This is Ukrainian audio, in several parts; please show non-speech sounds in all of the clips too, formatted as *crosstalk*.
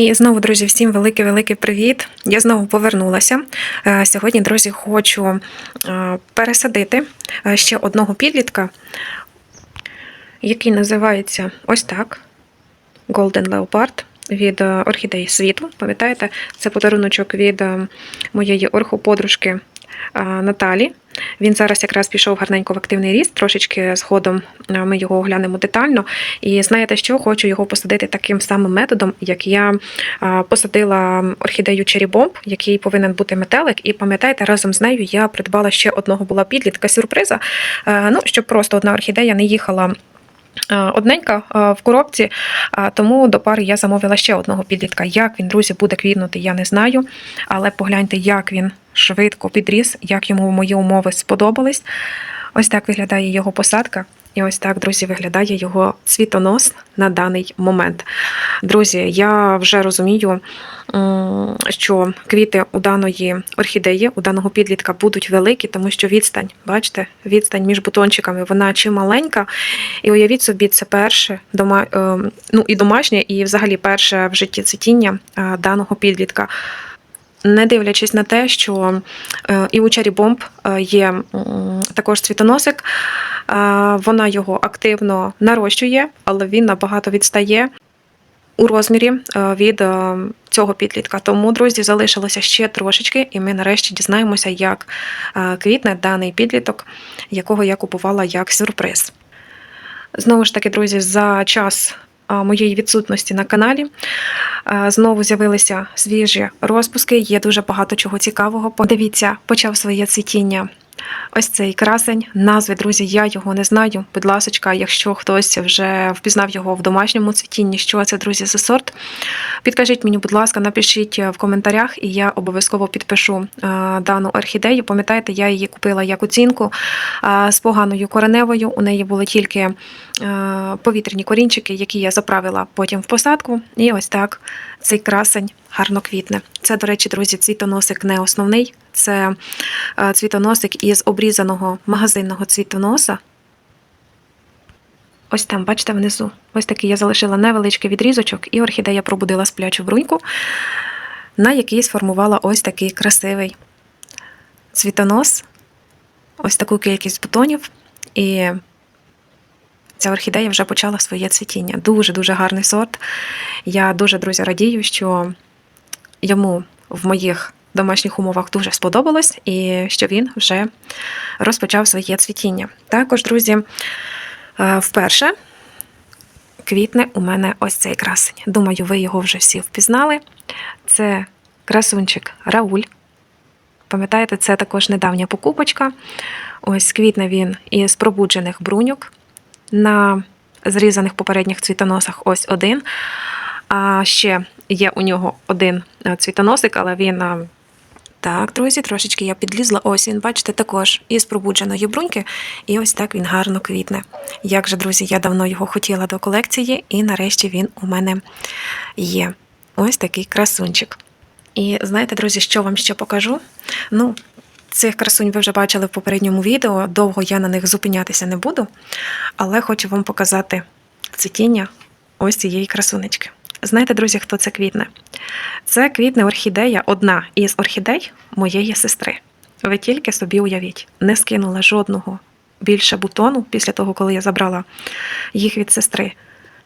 І знову, друзі, всім великий-великий привіт. Я знову повернулася. Е, Сьогодні, друзі, хочу е, пересадити е, ще одного підлітка, який називається ось так: Golden Leopard від орхідеї світу. Пам'ятаєте, це подаруночок від моєї орхоподружки Наталі. Він зараз якраз пішов гарненько в активний ріст, трошечки згодом ми його оглянемо детально. І знаєте що? Хочу його посадити таким самим методом, як я посадила орхідею Bomb, який повинен бути метелик. І пам'ятаєте, разом з нею я придбала ще одного була підлітка сюрприза. Ну, щоб просто одна орхідея не їхала. Е, Одненька е, в коробці, тому до пари я замовила ще одного підлітка. Як він, друзі, буде квітнути, я не знаю. Але погляньте, як він швидко підріс, як йому мої умови сподобались. Ось так виглядає його посадка. І ось так, друзі, виглядає його цвітонос на даний момент. Друзі, я вже розумію, що квіти у даної орхідеї, у даного підлітка будуть великі, тому що відстань, бачите, відстань між бутончиками, вона чималенька. І уявіть собі, це перше дома, е, ну, і домашнє, і взагалі перше в житті цвітіння даного підлітка. Не дивлячись на те, що е, і у Cherry Bomb е, є також цвітоносик, е, вона його активно нарощує, але він набагато відстає у розмірі від цього підлітка. Тому, друзі, залишилося ще трошечки, і ми нарешті дізнаємося, як квітне даний підліток, якого я купувала як сюрприз. Знову ж таки, друзі, за час моєї відсутності на каналі знову з'явилися свіжі розпуски. Є дуже багато чого цікавого. Подивіться, почав своє цвітіння. Ось цей красень. Назви, друзі, я його не знаю. Будь ласочка, якщо хтось вже впізнав його в домашньому цвітінні, що це, друзі, за сорт. Підкажіть мені, будь ласка, напишіть в коментарях, і я обов'язково підпишу дану орхідею. Пам'ятаєте, я її купила як оцінку з поганою кореневою. У неї були тільки е, повітряні корінчики, які я заправила потім в посадку. І ось так цей красень гарно квітне. Це, до речі, друзі, цвітоносик не основний. Це е, цвітоносик із обрізаного магазинного цвітоноса. Ось там, бачите, внизу. Ось такий я залишила невеличкий відрізочок, і орхідея пробудила сплячу бруньку, на якій сформувала ось такий красивий цвітонос, ось таку кількість бутонів. І ця орхідея вже почала своє цвітіння. Дуже-дуже гарний сорт. Я дуже, друзі, радію, що йому в моїх домашніх умовах дуже сподобалось, і що він вже розпочав своє цвітіння. Також, друзі, е, вперше квітне у мене ось цей красень. Думаю, ви його вже всі впізнали. Це красунчик Рауль. Пам'ятаєте, це також недавня покупочка. Ось квітне він із пробуджених бруньок. На зрізаних попередніх цвітоносах ось один. А ще є у нього один е, цвітоносик, але він. е, Так, друзі, трошечки я підлізла. Ось він, бачите, також із пробудженої бруньки. І ось так він гарно квітне. Як же, друзі, я давно його хотіла до колекції, і нарешті він у мене є. Ось такий красунчик. І знаєте, друзі, що вам ще покажу? Ну, цих красунь ви вже бачили в попередньому відео. Довго я на них зупинятися не буду, але хочу вам показати цвітіння ось цієї красунечки. Знаєте, друзі, хто це квітне? Це квітне орхідея, одна із орхідей моєї сестри. Ви тільки собі уявіть, не скинула жодного більше бутону після того, коли я забрала їх від сестри.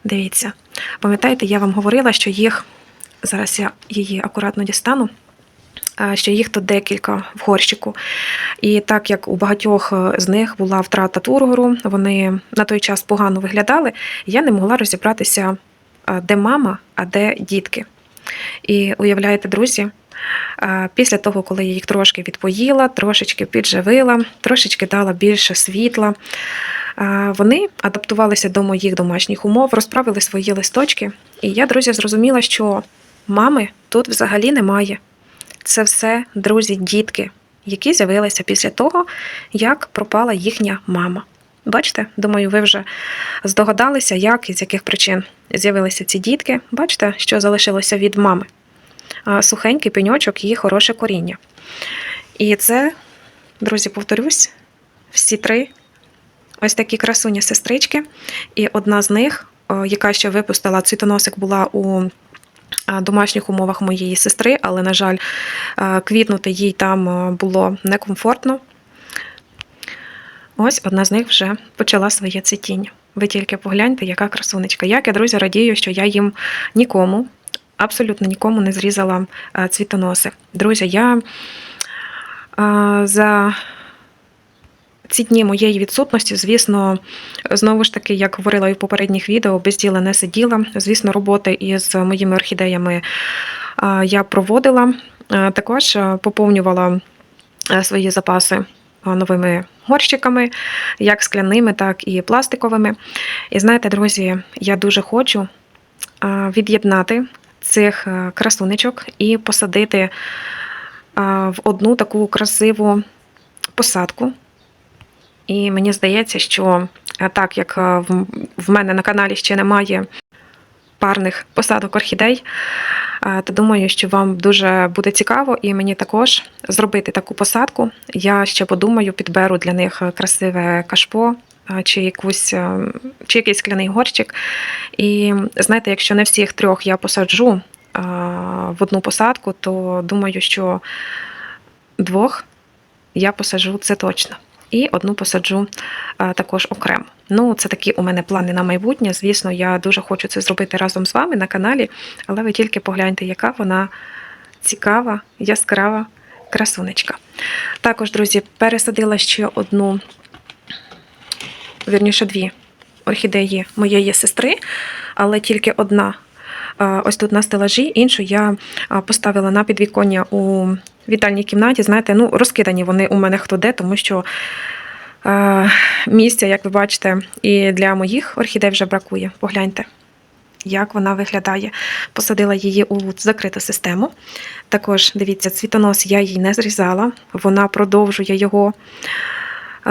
Дивіться, пам'ятаєте, я вам говорила, що їх зараз я її акуратно дістану. Що їх тут декілька в горщику. І так як у багатьох е, з них була втрата тургору, вони на той час погано виглядали, я не могла розібратися, де мама, а де дітки. І уявляєте, друзі, після того, коли я їх трошки відпоїла, трошечки підживила, трошечки дала більше світла, вони адаптувалися до моїх домашніх умов, розправили свої листочки. І я, друзі, зрозуміла, що мами тут взагалі немає. Це все, друзі, дітки, які з'явилися після того, як пропала їхня мама. Бачите, думаю, ви вже здогадалися, як і з яких причин з'явилися ці дітки. Бачите, що залишилося від мами. Сухенький пеньочок і хороше коріння. І це, друзі, повторюсь, всі три ось такі красуні сестрички. І одна з них, яка ще випустила цвітоносик, була у домашніх умовах моєї сестри, але, на жаль, квітнути їй там було некомфортно. Ось одна з них вже почала своє цвітіння. Ви тільки погляньте, яка красунечка. Як я, друзі, радію, що я їм нікому, абсолютно нікому не зрізала цвітоноси. Друзі, я за ці дні моєї відсутності, звісно, знову ж таки, як говорила і в попередніх відео, без діла не сиділа. Звісно, роботи із моїми орхідеями я проводила. Також поповнювала свої запаси новими горщиками, як скляними, так і пластиковими. І знаєте, друзі, я дуже хочу від'єднати цих красунечок і посадити в одну таку красиву посадку. І мені здається, що е, так як е, в- мене на каналі ще немає парних посадок орхідей, е, то думаю, що вам дуже буде цікаво, і мені також зробити таку посадку. Я ще подумаю, підберу для них красиве кашпо. Чи якусь чи якийсь скляний горщик. І знаєте, якщо не всіх трьох я посаджу в одну посадку, то думаю, що двох я посаджу це точно. І одну посаджу також окремо. Ну, це такі у мене плани на майбутнє. Звісно, я дуже хочу це зробити разом з вами на каналі, але ви тільки погляньте, яка вона цікава, яскрава красунечка. Також, друзі, пересадила ще одну, вірніше, дві орхідеї моєї сестри, але тільки одна. Ось тут на стелажі, іншу я поставила на підвіконня у вітальній кімнаті. Знаєте, ну розкидані вони у мене хто де, тому що е, місця, як ви бачите, і для моїх орхідей вже бракує. Погляньте, як вона виглядає. Посадила її у закриту систему. Також дивіться, цвітонос я її не зрізала, вона продовжує його е,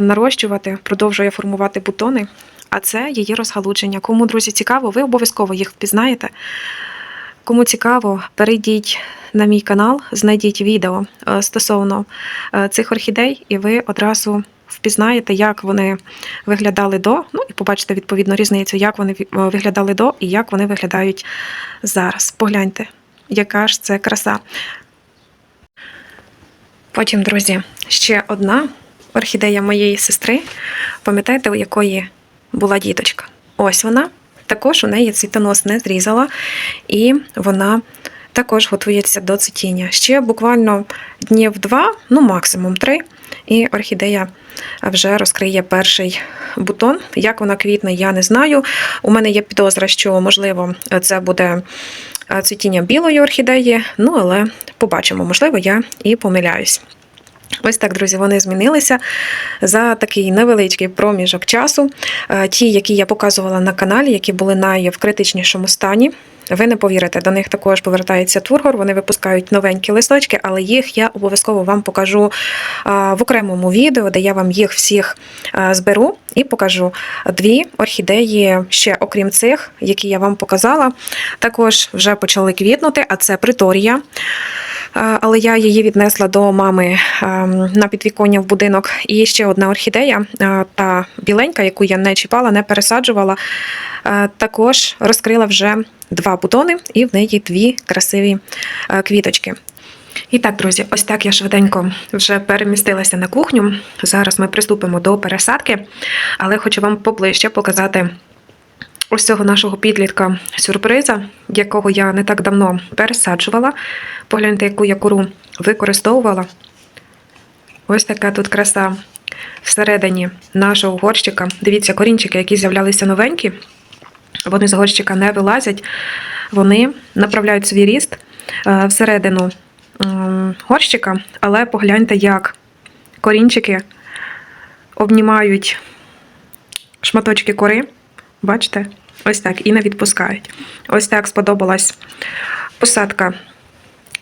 нарощувати, продовжує формувати бутони. А це її розгалудження. Кому, друзі, цікаво, ви обов'язково їх впізнаєте. Кому цікаво, перейдіть на мій канал, знайдіть відео е, стосовно е, цих орхідей, і ви одразу впізнаєте, як вони виглядали до. Ну і побачите відповідну різницю, як вони е, виглядали до і як вони виглядають зараз. Погляньте, яка ж це краса. Потім, друзі, ще одна орхідея моєї сестри. Пам'ятаєте, у якої була діточка? Ось вона. Також у неї цвітонос не зрізала, і вона також готується до цвітіння. Ще буквально днів два, ну максимум три, і орхідея вже розкриє перший бутон. Як вона квітне, я не знаю. У мене є підозра, що можливо це буде е, цвітіння білої орхідеї, ну але побачимо, можливо, я і помиляюсь. Ось так, друзі, вони змінилися за такий невеличкий проміжок часу. Е, Ті, які я показувала на каналі, які були найвкритичнішому стані. Ви не повірите, до них також повертається тургор. Вони випускають новенькі листочки, але їх я обов'язково вам покажу в окремому відео, де я вам їх всіх зберу і покажу дві орхідеї ще окрім цих, які я вам показала. Також вже почали квітнути, а це приторія. Але я її віднесла до мами на підвіконня в будинок. І ще одна орхідея, та біленька, яку я не чіпала, не пересаджувала, також розкрила вже два бутони, і в неї дві красиві е, квіточки. І так, друзі, ось так я швиденько вже перемістилася на кухню. Зараз ми приступимо до пересадки, але хочу вам поближче показати ось цього нашого підлітка сюрприза, якого я не так давно пересаджувала. Погляньте, яку я кору використовувала. Ось така тут краса всередині нашого горщика. Дивіться, корінчики, які з'являлися новенькі, вони з горщика не вилазять, вони направляють свій ріст е, всередину горщика, але погляньте, як корінчики обнімають шматочки кори. Бачите? Ось так, і не відпускають. Ось так сподобалась посадка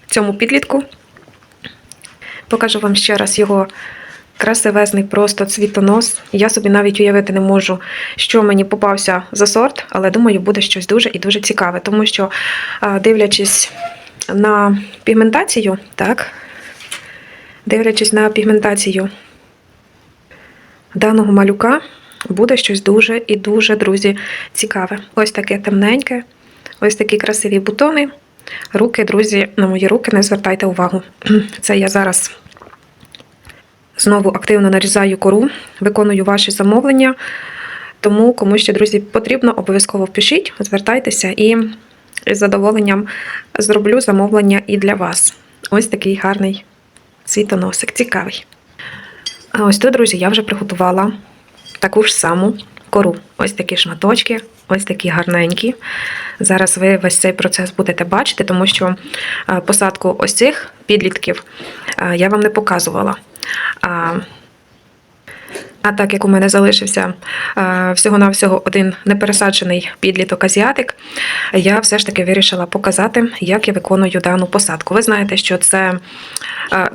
цьому підлітку. Покажу вам ще раз його красивезний просто цвітонос. Я собі навіть уявити не можу, що мені попався за сорт, але думаю, буде щось дуже і дуже цікаве, тому що, дивлячись на пігментацію, так, дивлячись на пігментацію даного малюка, буде щось дуже і дуже, друзі, цікаве. Ось таке темненьке, Ось такі красиві бутони. Руки, друзі, на мої руки не звертайте увагу. *clears throat* Це я зараз знову активно нарізаю кору, виконую ваші замовлення. Тому, кому ще, друзі, потрібно, обов'язково пишіть, звертайтеся і з задоволенням зроблю замовлення і для вас. Ось такий гарний світоносик, цікавий. А ось тут, друзі, я вже приготувала таку ж саму кору. Ось такі шматочки, ось такі гарненькі. Зараз ви весь цей процес будете бачити, тому що е, посадку ось цих підлітків е, я вам не показувала. А, а так як у мене залишився всього-навсього один непересаджений підліток азіатик, я все ж таки вирішила показати, як я виконую дану посадку. Ви знаєте, що це,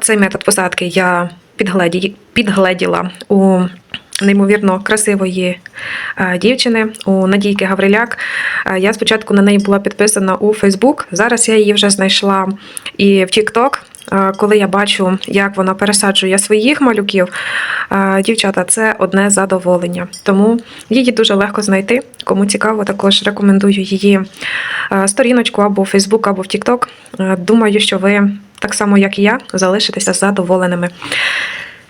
цей метод посадки я підгледі, підгледіла у неймовірно красивої дівчини, у Надійки Гавриляк. Я спочатку на неї була підписана у Фейсбук. Зараз я її вже знайшла і в TikTok. Коли я бачу, як вона пересаджує своїх малюків, дівчата, це одне задоволення. Тому її дуже легко знайти. Кому цікаво, також рекомендую її сторіночку або в Facebook, або в. Е, Думаю, що ви так само, як і я, залишитеся задоволеними.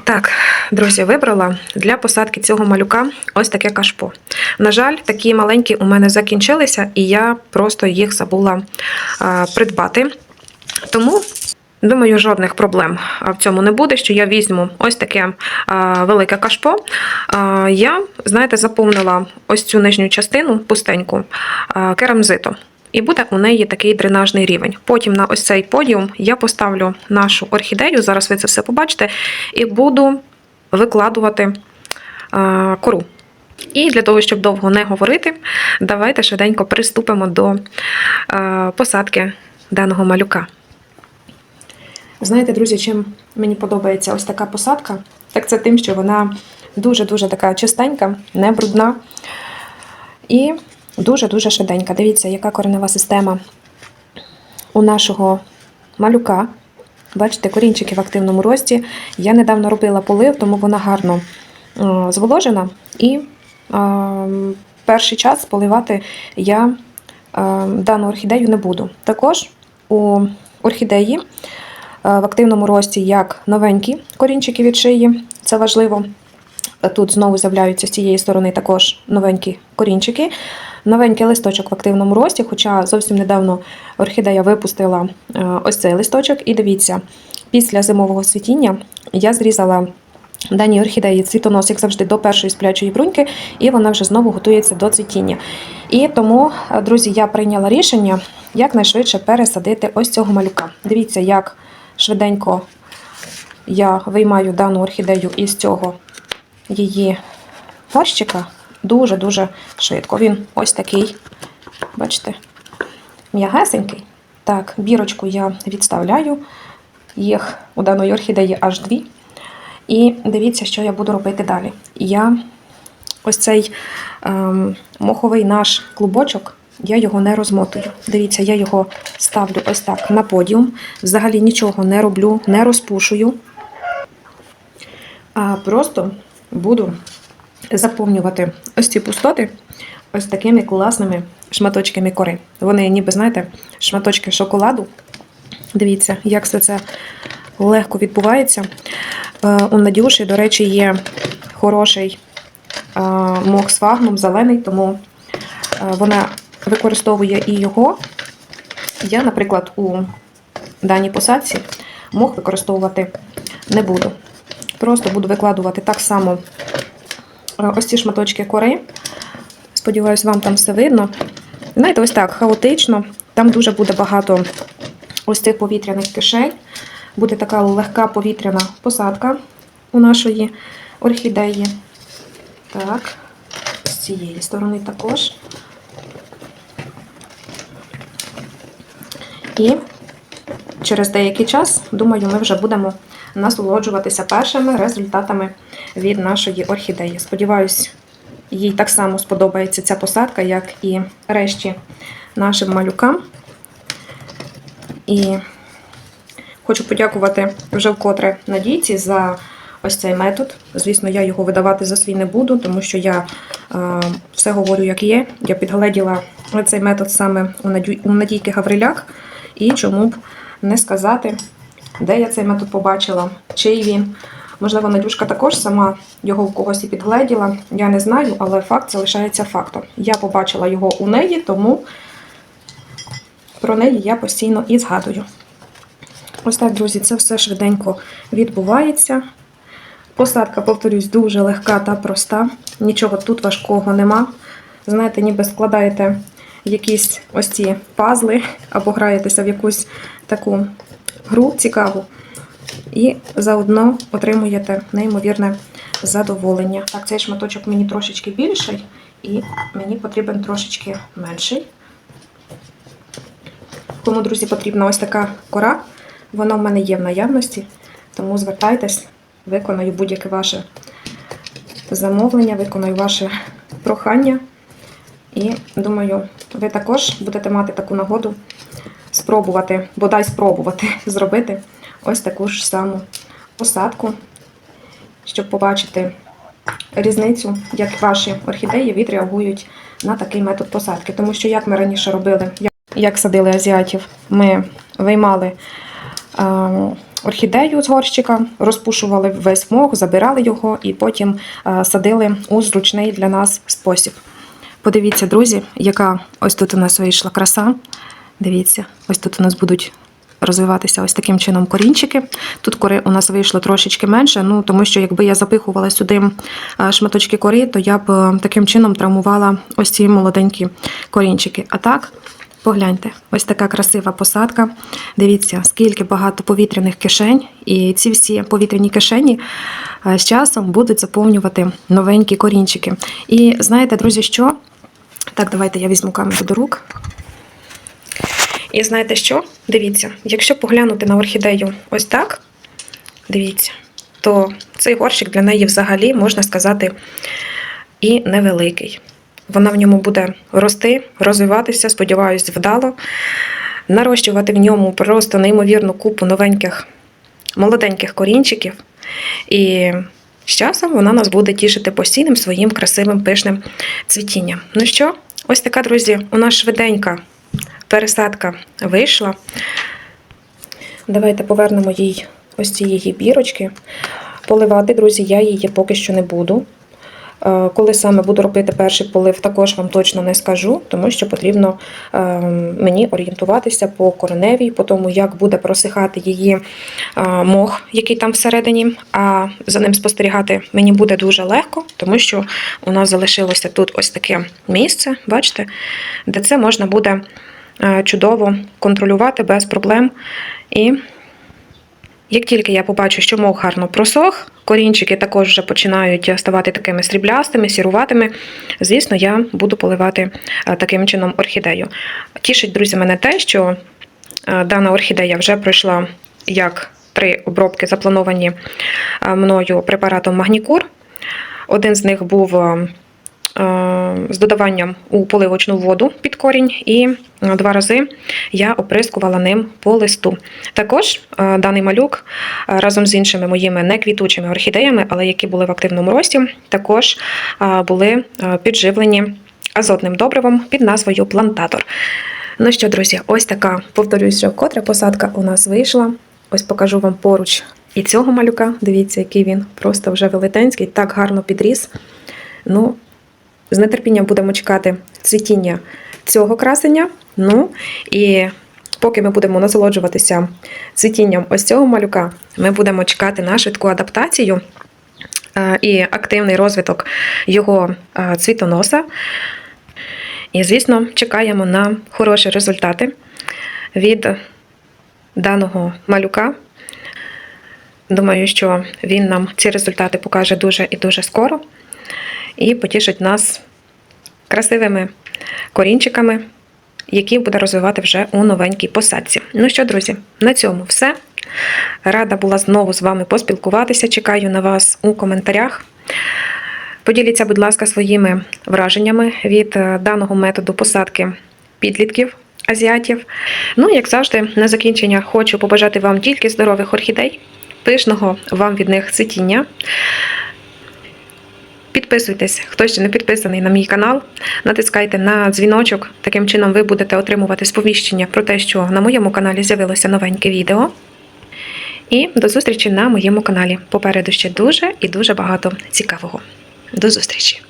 Так, друзі, вибрала для посадки цього малюка ось таке кашпо. На жаль, такі маленькі у мене закінчилися, і я просто їх забула придбати. Тому. Думаю, жодних проблем в цьому не буде, що я візьму ось таке велике кашпо. Я, знаєте, заповнила ось цю нижню частину пустеньку керамзитом. І буде у неї такий дренажний рівень. Потім на ось цей подіум я поставлю нашу орхідею, зараз ви це все побачите, і буду викладувати кору. І для того, щоб довго не говорити, давайте швиденько приступимо до посадки даного малюка. Знаєте, друзі, чим мені подобається ось така посадка, так це тим, що вона дуже-дуже така чистенька, не брудна і дуже-дуже швиденька. Дивіться, яка коренева система у нашого малюка. Бачите, корінчики в активному рості. Я недавно робила полив, тому вона гарно зволожена. І перший час поливати я дану орхідею не буду. Також у орхідеї в активному рості як новенькі корінчики від шиї, це важливо. Тут знову з'являються з цієї сторони також новенькі корінчики. Новенький листочок в активному рості, хоча зовсім недавно орхідея випустила е, ось цей листочок. І дивіться, після зимового цвітіння я зрізала даній орхідеї цвітонос, як завжди, до першої сплячої бруньки, і вона вже знову готується до цвітіння. І тому, е, друзі, я прийняла рішення якнайшвидше пересадити ось цього малюка. Дивіться, як швиденько я виймаю дану орхідею із цього її горщика дуже-дуже швидко. Він ось такий, бачите, м'ягесенький. Так, бірочку я відставляю. Їх у даної орхідеї аж дві. І дивіться, що я буду робити далі. Я ось цей ем, моховий наш клубочок, я його не розмотую. Дивіться, я його ставлю ось так на подіум. Взагалі нічого не роблю, не розпушую. А просто буду заповнювати ось ці пустоти ось такими класними шматочками кори. Вони, ніби, знаєте, шматочки шоколаду. Дивіться, як все це легко відбувається. Е, У Надюші, до речі, є хороший мох зелений, тому е, вона використовує і його. Я, наприклад, у даній посадці мох використовувати не буду. Просто буду викладувати так само е, ось ці шматочки кори. Сподіваюсь, вам там все видно. Знаєте, ось так, хаотично. Там дуже буде багато ось цих повітряних кишень. Буде така легка повітряна посадка у нашої орхідеї. Так, з цієї сторони також. І через деякий час, думаю, ми вже будемо насолоджуватися першими результатами від нашої орхідеї. Сподіваюсь, їй так само сподобається ця посадка, як і решті нашим малюкам. І хочу подякувати вже вкотре Надійці за ось цей метод. Звісно, я його видавати за свій не буду, тому що я е, все говорю, як є. Я підгледіла цей метод саме у, Надійки Гавриляк. І чому б не сказати, де я цей метод побачила, чий він. Можливо, Надюшка також сама його в когось і підгледіла. Я не знаю, але факт залишається фактом. Я побачила його у неї, тому про неї я постійно і згадую. Ось так, друзі, це все швиденько відбувається. Посадка, повторюсь, дуже легка та проста. Нічого тут важкого нема. Знаєте, ніби складаєте якісь ось ці пазли або граєтеся в якусь таку гру цікаву. І заодно отримуєте неймовірне задоволення. Так, цей шматочок мені трошечки більший, і мені потрібен трошечки менший. Кому, друзі, потрібна ось така кора, вона в мене є в наявності, тому звертайтесь, виконую будь-яке ваше замовлення, виконую ваше прохання. І думаю, ви також будете мати таку нагоду спробувати, бодай спробувати *laughs* зробити ось таку ж саму посадку, щоб побачити різницю, як ваші орхідеї відреагують на такий метод посадки. Тому що, як ми раніше робили, як- садили азіатів, ми виймали е, орхідею з горщика, розпушували весь мох, забирали його і потім е, садили у зручний для нас спосіб. Подивіться, друзі, яка ось тут у нас вийшла краса. Дивіться, ось тут у нас будуть розвиватися ось таким чином корінчики. Тут кори у нас вийшло трошечки менше, ну тому що якби я запихувала сюди е, шматочки кори, то я б е, таким чином травмувала ось ці молоденькі корінчики. А так, погляньте, ось така красива посадка. Дивіться, скільки багато повітряних кишень, і ці всі повітряні кишені е, з часом будуть заповнювати новенькі корінчики. І знаєте, друзі, що? Так, давайте я візьму камеру до рук. І знаєте що? Дивіться, якщо поглянути на орхідею ось так, дивіться, то цей горщик для неї взагалі, можна сказати, і невеликий. Вона в ньому буде рости, розвиватися, сподіваюсь, вдало, нарощувати в ньому просто неймовірну купу новеньких, молоденьких корінчиків. І з часом вона нас буде тішити постійним своїм красивим пишним цвітінням. Ну що, ось така, друзі, у нас швиденька пересадка вийшла. Давайте повернемо їй ось ці її бірочки. Поливати, друзі, я її поки що не буду. Е, Коли саме буду робити перший полив, також вам точно не скажу, тому що потрібно е, мені орієнтуватися по кореневій, по тому, як буде просихати її е, мох, який там всередині. А за ним спостерігати мені буде дуже легко, тому що у нас залишилося тут ось таке місце, бачите, де це можна буде чудово контролювати без проблем. І як тільки я побачу, що мох гарно просох, корінчики також вже починають ставати такими сріблястими, сіруватими, звісно, я буду поливати е, таким чином орхідею. Тішить, друзі, мене те, що е, дана орхідея вже пройшла як три обробки, заплановані е, мною препаратом Магнікур. Один з них був з додаванням у поливочну воду під корінь, і е, два рази я оприскувала ним по листу. Також е, даний малюк е, разом з іншими моїми неквітучими орхідеями, але які були в активному рості, також е, були е, підживлені азотним добривом під назвою плантатор. Ну що, друзі, ось така, повторюсь, що котра посадка у нас вийшла. Ось покажу вам поруч і цього малюка. Дивіться, який він просто вже велетенський, так гарно підріс. Ну, з нетерпінням будемо чекати цвітіння цього красення. Ну і поки ми будемо насолоджуватися цвітінням ось цього малюка, ми будемо чекати на швидку адаптацію е, і активний розвиток його е, цвітоноса. І, звісно, чекаємо на хороші результати від даного малюка. Думаю, що він нам ці результати покаже дуже і дуже скоро і потішить нас красивими корінчиками, які буде розвивати вже у новенькій посадці. Ну що, друзі, на цьому все. Рада була знову з вами поспілкуватися. Чекаю на вас у коментарях. Поділіться, будь ласка, своїми враженнями від е, даного методу посадки підлітків азіатів. Ну, як завжди, на закінчення хочу побажати вам тільки здорових орхідей, Пишного вам від них цвітіння. Підписуйтесь, хто ще не підписаний на мій канал, натискайте на дзвіночок. Таким чином ви будете отримувати сповіщення про те, що на моєму каналі з'явилося новеньке відео. І до зустрічі на моєму каналі. Попереду ще дуже і дуже багато цікавого. До зустрічі!